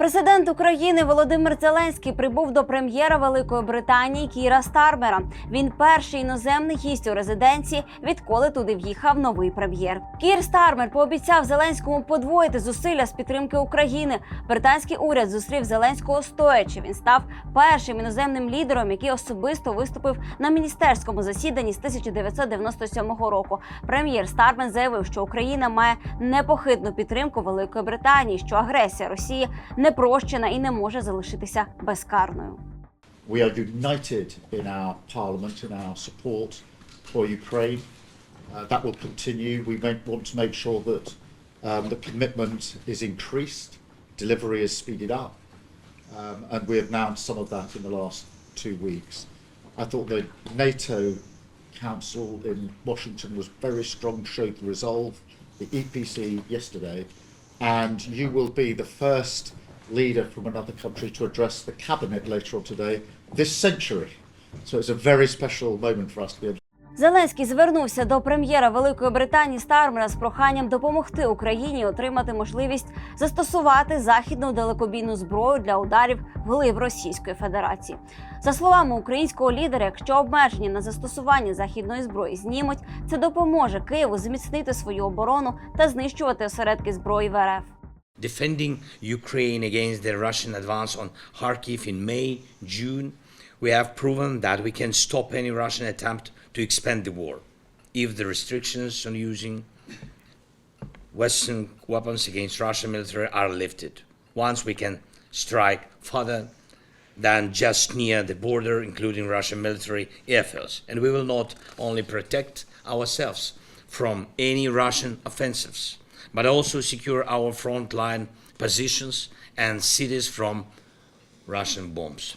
Президент України Володимир Зеленський прибув до прем'єра Великої Британії Кіра Стармера. Він перший іноземний гість у резиденції, відколи туди в'їхав новий прем'єр. Кір Стармер пообіцяв Зеленському подвоїти зусилля з підтримки України. Британський уряд зустрів Зеленського стоячи. Він став першим іноземним лідером, який особисто виступив на міністерському засіданні з 1997 року. Прем'єр Стармен заявив, що Україна має непохитну підтримку Великої Британії, що агресія Росії не прощена і не може залишитися безкарною. We are united in our parliament, in our support for Ukraine. Uh, that will continue. We may want to make sure that um, the commitment is increased, delivery is speeded up, um, and we have announced some of that in the last two weeks. I thought the NATO Council in Washington was very strong, showed the resolve, the EPC yesterday, and you will be the first leader from another country to address the cabinet later on today, this century. So it's a very special moment for us to be able Зеленський звернувся до прем'єра Великої Британії Стармера з проханням допомогти Україні отримати можливість застосувати західну далекобійну зброю для ударів глиб Російської Федерації. За словами українського лідера, якщо обмеження на застосування західної зброї знімуть, це допоможе Києву зміцнити свою оборону та знищувати осередки зброї в РФ. Defending Ukraine against the Russian advance on Kharkiv in May, June, we have proven that we can stop any Russian attempt to expand the war if the restrictions on using Western weapons against Russian military are lifted. Once we can strike further than just near the border, including Russian military airfields. And we will not only protect ourselves from any Russian offensives, but also secure our frontline positions and cities from Russian bombs.